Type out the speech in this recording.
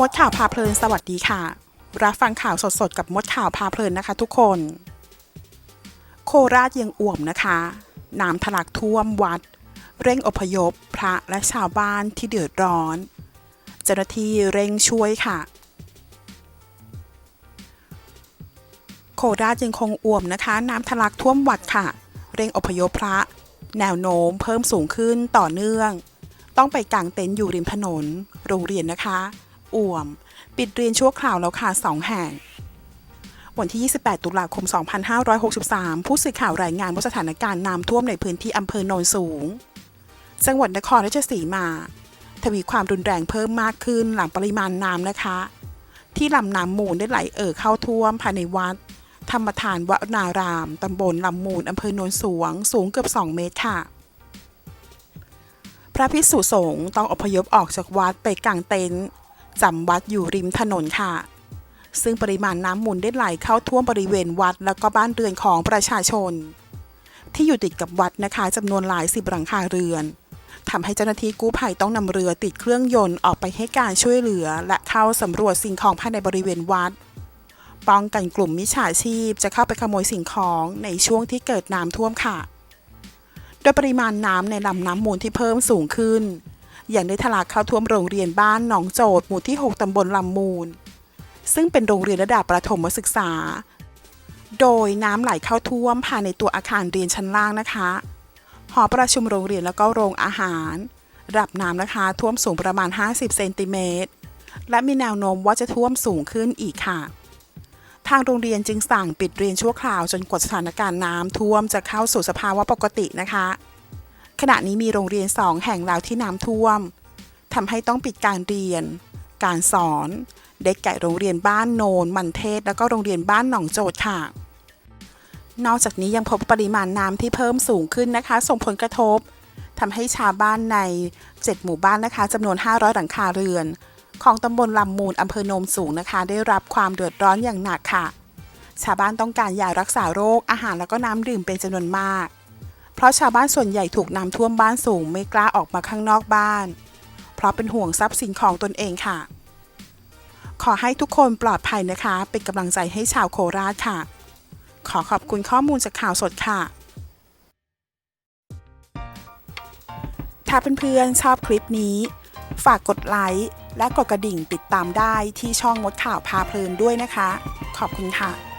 มดข่าวพาเพลินสวัสดีค่ะ รับฟังข่าวสดๆ กับมดข่าวพาเพลินนะคะทุกคน โคราชยังอ่วมนะคะน้ำทะลักท่วมวัด เร่งอพยพพระและชาวบ้านที่เดือดร้อน เจ้าหน้าที่เร่งช่วยค่ะ โคราชยังคงอ่วมนะคะ น้ำทะลักท่วมวัดค่ะ เร่งอพยพพระ แนวโน้มเพิ่มสูงขึ้นต่อเนื่อง ต้องไปกางเต็นท์อยู่ริมถนน โรงเรียนนะคะ อ่วม ปิดเรียนชั่วคราวแล้วค่ะสองแห่ง วันที่ 28 ตุลาคม 2563 ผู้สื่อข่าวรายงานว่าสถานการณ์น้ำท่วมในพื้นที่อำเภอโนนสูง จังหวัดนครราชสีมา ทวีความรุนแรงเพิ่มมากขึ้นหลังปริมาณน้ำนะคะ ที่ลำน้ำมูลได้ไหลเอ่อเข้าท่วมภายในวัด ธรรมทานวนาราม ตำบลลำมูลอำเภอโนนสูง สูงเกือบ 2 เมตรค่ะพระภิกษุสงฆ์ต้องอพยพออกจากวัดไปกางเต็นท์ จำวัดอยู่ริมถนนค่ะ ซึ่งปริมาณน้ำมูลได้ไหลเข้าท่วมบริเวณวัดแล้วก็บ้านเรือนของประชาชน ที่อยู่ติดกับวัดนะคะจำนวนหลายสิบหลังคาเรือนทำให้เจ้าหน้าที่กู้ภัยต้องนำเรือติดเครื่องยนต์ออกไปให้การช่วยเหลือ และเข้าสำรวจสิ่งของภายในบริเวณวัดป้องกันกลุ่มมิจฉาชีพจะเข้าไปขโมยสิ่งของในช่วงที่เกิดน้ำท่วมค่ะ โดยปริมาณน้ำในลำน้ำมูลที่เพิ่มสูงขึ้น ย่างได้ทะลักเข้าท่วมโรงเรียนบ้านหนองโจดหมู่ที่ 6 ตำบลลำมูล ซึ่งเป็นโรงเรียนระดับประถมศึกษา โดยน้ำไหลเข้าท่วมภายในตัวอาคารเรียนชั้นล่างนะคะ หอประชุมโรงเรียนแล้วก็โรงอาหารระดับน้ำนะคะท่วมสูงประมาณ 50 เซนติเมตร และมีแนวโน้มว่าจะท่วมสูงขึ้นอีกค่ะ ทางโรงเรียนจึงสั่งปิดเรียนชั่วคราวจนกว่าสถานการณ์น้ำท่วมจะเข้าสู่สภาวะปกตินะคะ ขณะนี้มีโรงเรียนสองแห่งแล้วที่น้ำท่วมทำให้ต้องปิดการเรียน การสอน เด็กแก่โรงเรียนบ้านโนน มันเทศ แล้วก็โรงเรียนบ้านหนองโจดค่ะ นอกจากนี้ยังพบปริมาณน้ำที่เพิ่มสูงขึ้นนะคะ ส่งผลกระทบทำให้ชาวบ้านใน 7 หมู่บ้านนะคะจำนวน 500 หลังคาเรือน ของตำบลลำมูลอำเภอโนมสูงนะคะ ได้รับความเดือดร้อนอย่างหนักค่ะ ชาวบ้านต้องการยารักษาโรคอาหารแล้วก็น้ำดื่มเป็นจำนวนมาก เพราะชาวบ้านส่วนใหญ่ถูกน้ำท่วมบ้านสูงไม่กล้าออกมาข้างนอกบ้าน เพราะเป็นห่วงทรัพย์สินของตนเองค่ะ ขอให้ทุกคนปลอดภัยนะคะ เป็นกำลังใจให้ชาวโคราชค่ะ ขอขอบคุณข้อมูลจากข่าวสดค่ะ ถ้าเพื่อนๆชอบคลิปนี้ ฝากกดไลค์และกดกระดิ่งติดตามได้ที่ช่องมดข่าวพาเพลินด้วยนะคะ ขอบคุณค่ะ